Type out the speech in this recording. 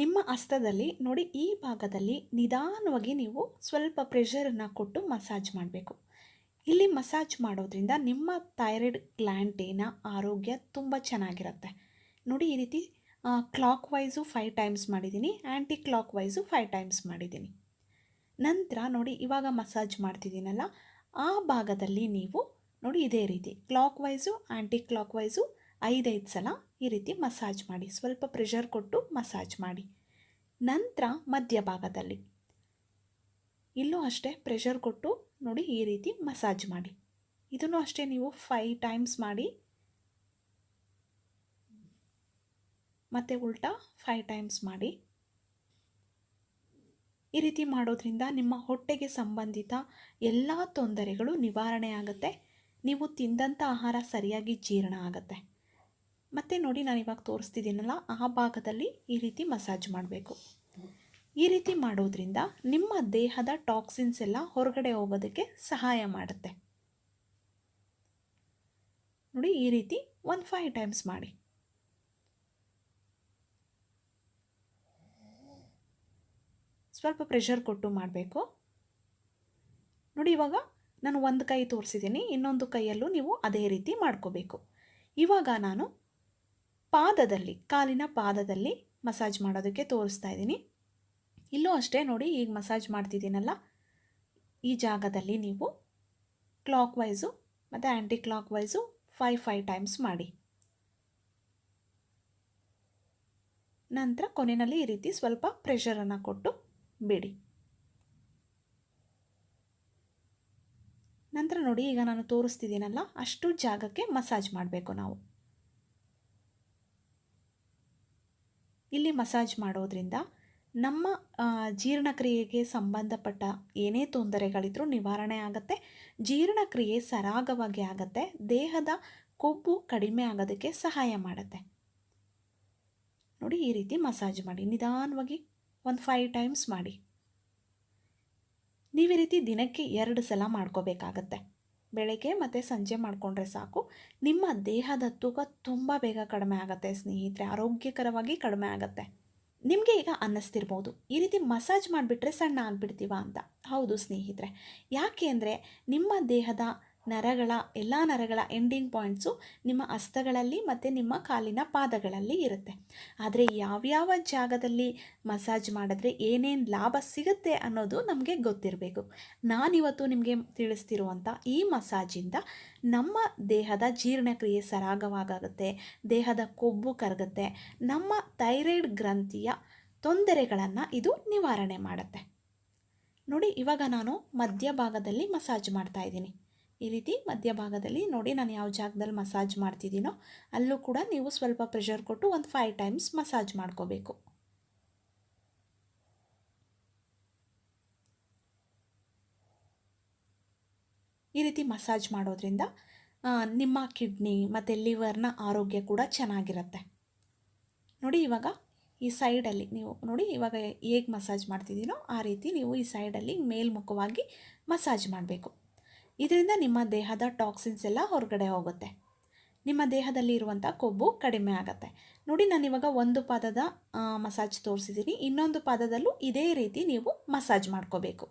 ನಿಮ್ಮ ಹಸ್ತದಲ್ಲಿ ನೋಡಿ, ಈ ಭಾಗದಲ್ಲಿ ನಿಧಾನವಾಗಿ ನೀವು ಸ್ವಲ್ಪ ಪ್ರೆಷರನ್ನು ಕೊಟ್ಟು ಮಸಾಜ್ ಮಾಡಬೇಕು. ಇಲ್ಲಿ ಮಸಾಜ್ ಮಾಡೋದ್ರಿಂದ ನಿಮ್ಮ ಥೈರಾಯ್ಡ್ ಗ್ಲ್ಯಾಂಡಿನ ಆರೋಗ್ಯ ತುಂಬ ಚೆನ್ನಾಗಿರುತ್ತೆ. ನೋಡಿ, ಈ ರೀತಿ ಕ್ಲಾಕ್ ವೈಸು ಫೈವ್ ಟೈಮ್ಸ್ ಮಾಡಿದ್ದೀನಿ ಆ್ಯಂಟಿ ಕ್ಲಾಕ್ ವೈಸು ಫೈವ್ ಟೈಮ್ಸ್ ಮಾಡಿದ್ದೀನಿ. ನಂತರ ನೋಡಿ, ಇವಾಗ ಮಸಾಜ್ ಮಾಡ್ತಿದ್ದೀನಲ್ಲ, ಆ ಭಾಗದಲ್ಲಿ ನೀವು ನೋಡಿ, ಇದೇ ರೀತಿ clockwise anticlockwise ಐದೈದು ಸಲ ಈ ರೀತಿ ಮಸಾಜ್ ಮಾಡಿ. ಸ್ವಲ್ಪ ಪ್ರೆಷರ್ ಕೊಟ್ಟು ಮಸಾಜ್ ಮಾಡಿ. ನಂತರ ಮಧ್ಯಭಾಗದಲ್ಲಿ ಇಲ್ಲೂ ಅಷ್ಟೇ ಪ್ರೆಷರ್ ಕೊಟ್ಟು ನೋಡಿ ಈ ರೀತಿ ಮಸಾಜ್ ಮಾಡಿ. ಇದನ್ನು ಅಷ್ಟೇ ನೀವು ಫೈ ಟೈಮ್ಸ್ ಮಾಡಿ. ಮತ್ತು ಉಲ್ಟಾ ಫೈ ಟೈಮ್ಸ್ ಮಾಡಿ. ಈ ರೀತಿ ಮಾಡೋದ್ರಿಂದ ನಿಮ್ಮ ಹೊಟ್ಟೆಗೆ ಸಂಬಂಧಿತ ಎಲ್ಲ ತೊಂದರೆಗಳು ನಿವಾರಣೆ ಆಗುತ್ತೆ. ನೀವು ತಿಂದಂಥ ಆಹಾರ ಸರಿಯಾಗಿ ಜೀರ್ಣ ಆಗುತ್ತೆ. ಮತ್ತು ನೋಡಿ ನಾನು ಇವಾಗ ತೋರಿಸ್ತಿದ್ದೀನಲ್ಲ, ಆ ಭಾಗದಲ್ಲಿ ಈ ರೀತಿ ಮಸಾಜ್ ಮಾಡಬೇಕು. ಈ ರೀತಿ ಮಾಡೋದ್ರಿಂದ ನಿಮ್ಮ ದೇಹದ ಟಾಕ್ಸಿನ್ಸ್ ಎಲ್ಲ ಹೊರಗಡೆ ಹೋಗೋದಕ್ಕೆ ಸಹಾಯ ಮಾಡುತ್ತೆ. ನೋಡಿ, ಈ ರೀತಿ ಒಂದು ಫೈವ್ ಟೈಮ್ಸ್ ಮಾಡಿ. ಸ್ವಲ್ಪ ಪ್ರೆಷರ್ ಕೊಟ್ಟು ಮಾಡಬೇಕು. ನೋಡಿ, ಇವಾಗ ನಾನು ಒಂದು ಕೈ ತೋರಿಸಿದ್ದೀನಿ, ಇನ್ನೊಂದು ಕೈಯಲ್ಲೂ ನೀವು ಅದೇ ರೀತಿ ಮಾಡ್ಕೋಬೇಕು. ಇವಾಗ ನಾನು ಪಾದದಲ್ಲಿ, ಕಾಲಿನ ಪಾದದಲ್ಲಿ ಮಸಾಜ್ ಮಾಡೋದಕ್ಕೆ ತೋರಿಸ್ತಾ ಇದ್ದೀನಿ. ಇಲ್ಲೂ ಅಷ್ಟೇ ನೋಡಿ ಈಗ ಮಸಾಜ್ ಮಾಡ್ತಿದ್ದೀನಲ್ಲ. ಈ ಜಾಗದಲ್ಲಿ ನೀವು ಕ್ಲಾಕ್ ವೈಸು ಮತ್ತು ಆ್ಯಂಟಿ clock wise five five times ಮಾಡಿ. ನಂತರ ಕೊನೆಯಲ್ಲಿ ಈ ರೀತಿ ಸ್ವಲ್ಪ ಪ್ರೆಷರನ್ನು ಕೊಟ್ಟು ಬಿಡಿ. ನಂತರ ನೋಡಿ ಈಗ ನಾನು ತೋರಿಸ್ತಿದ್ದೀನಲ್ಲ, ಅಷ್ಟು ಜಾಗಕ್ಕೆ ಮಸಾಜ್ ಮಾಡಬೇಕು ನಾವು. ಇಲ್ಲಿ ಮಸಾಜ್ ಮಾಡೋದ್ರಿಂದ ನಮ್ಮ ಜೀರ್ಣಕ್ರಿಯೆಗೆ ಸಂಬಂಧಪಟ್ಟ ಏನೇ ತೊಂದರೆಗಳಿದ್ರೂ ನಿವಾರಣೆ ಆಗುತ್ತೆ. ಜೀರ್ಣಕ್ರಿಯೆ ಸರಾಗವಾಗಿ ಆಗುತ್ತೆ. ದೇಹದ ಕೊಬ್ಬು ಕಡಿಮೆ ಆಗೋದಕ್ಕೆ ಸಹಾಯ ಮಾಡುತ್ತೆ. ನೋಡಿ, ಈ ರೀತಿ ಮಸಾಜ್ ಮಾಡಿ. ನಿಧಾನವಾಗಿ ಒಂದು ಫೈವ್ ಟೈಮ್ಸ್ ಮಾಡಿ. ನೀವು ಈ ರೀತಿ ದಿನಕ್ಕೆ ಎರಡು ಸಲ ಮಾಡ್ಕೋಬೇಕಾಗತ್ತೆ. ಬೆಳಗ್ಗೆ ಮತ್ತು ಸಂಜೆ ಮಾಡಿಕೊಂಡ್ರೆ ಸಾಕು. ನಿಮ್ಮ ದೇಹದ ತೂಕ ತುಂಬ ಬೇಗ ಕಡಿಮೆ ಆಗುತ್ತೆ ಸ್ನೇಹಿತರೆ. ಆರೋಗ್ಯಕರವಾಗಿ ಕಡಿಮೆ ಆಗುತ್ತೆ. ನಿಮಗೆ ಈಗ ಅನ್ನಿಸ್ತಿರ್ಬೋದು. ಈ ರೀತಿ ಮಸಾಜ್ ಮಾಡಿಬಿಟ್ರೆ ಸಣ್ಣ ಆಗಿಬಿಡ್ತೀವ ಅಂತ. ಹೌದು ಸ್ನೇಹಿತರೆ. ಯಾಕೆ ಅಂದರೆ ನಿಮ್ಮ ದೇಹದ ನರಗಳ, ಎಲ್ಲ ನರಗಳ ಎಂಡಿಂಗ್ ಪಾಯಿಂಟ್ಸು ನಿಮ್ಮ ಹಸ್ತಗಳಲ್ಲಿ ಮತ್ತು ನಿಮ್ಮ ಕಾಲಿನ ಪಾದಗಳಲ್ಲಿ ಇರುತ್ತೆ. ಆದರೆ ಯಾವ್ಯಾವ ಜಾಗದಲ್ಲಿ ಮಸಾಜ್ ಮಾಡಿದ್ರೆ ಏನೇನು ಲಾಭ ಸಿಗುತ್ತೆ ಅನ್ನೋದು ನಮಗೆ ಗೊತ್ತಿರಬೇಕು. ನಾನಿವತ್ತು ನಿಮಗೆ ತಿಳಿಸ್ತಿರುವಂಥ ಈ ಮಸಾಜಿಂದ ನಮ್ಮ ದೇಹದ ಜೀರ್ಣಕ್ರಿಯೆ ಸರಾಗವಾಗುತ್ತೆ, ದೇಹದ ಕೊಬ್ಬು ಕರಗುತ್ತೆ, ನಮ್ಮ ಥೈರಾಯ್ಡ್ ಗ್ರಂಥಿಯ ತೊಂದರೆಗಳನ್ನು ಇದು ನಿವಾರಣೆ ಮಾಡುತ್ತೆ. ನೋಡಿ, ಇವಾಗ ನಾನು ಮಧ್ಯಭಾಗದಲ್ಲಿ ಮಸಾಜ್ ಮಾಡ್ತಾ ಇದ್ದೀನಿ. ಈ ರೀತಿ ಮಧ್ಯಭಾಗದಲ್ಲಿ ನೋಡಿ ನಾನು ಯಾವ ಜಾಗದಲ್ಲಿ ಮಸಾಜ್ ಮಾಡ್ತಿದ್ದೀನೋ, ಅಲ್ಲೂ ಕೂಡ ನೀವು ಸ್ವಲ್ಪ ಪ್ರೆಷರ್ ಕೊಟ್ಟು ಒಂದು ಫೈವ್ ಟೈಮ್ಸ್ ಮಸಾಜ್ ಮಾಡ್ಕೋಬೇಕು. ಈ ರೀತಿ ಮಸಾಜ್ ಮಾಡೋದ್ರಿಂದ ನಿಮ್ಮ ಕಿಡ್ನಿ ಮತ್ತು ಲಿವರ್ನ ಆರೋಗ್ಯ ಕೂಡ ಚೆನ್ನಾಗಿರುತ್ತೆ. ನೋಡಿ ಇವಾಗ ಈ ಸೈಡಲ್ಲಿ ನೀವು ನೋಡಿ ಇವಾಗ ಹೇಗೆ ಮಸಾಜ್ ಮಾಡ್ತಿದ್ದೀನೋ, ಆ ರೀತಿ ನೀವು ಈ ಸೈಡಲ್ಲಿ ಮೇಲ್ಮುಖವಾಗಿ ಮಸಾಜ್ ಮಾಡಬೇಕು. ಇದರಿಂದ ನಿಮ್ಮ ದೇಹದ ಟಾಕ್ಸಿನ್ಸ್ ಎಲ್ಲ ಹೊರಗಡೆ ಹೋಗುತ್ತೆ. ನಿಮ್ಮ ದೇಹದಲ್ಲಿ ಇರುವಂಥ ಕೊಬ್ಬು ಕಡಿಮೆ ಆಗುತ್ತೆ. ನೋಡಿ, ನಾನು ಇವಾಗ ಒಂದು ಪಾದದ ಮಸಾಜ್ ತೋರಿಸಿದ್ದೀನಿ ಇನ್ನೊಂದು ಪಾದದಲ್ಲೂ ಇದೇ ರೀತಿ ನೀವು ಮಸಾಜ್ ಮಾಡ್ಕೋಬೇಕು.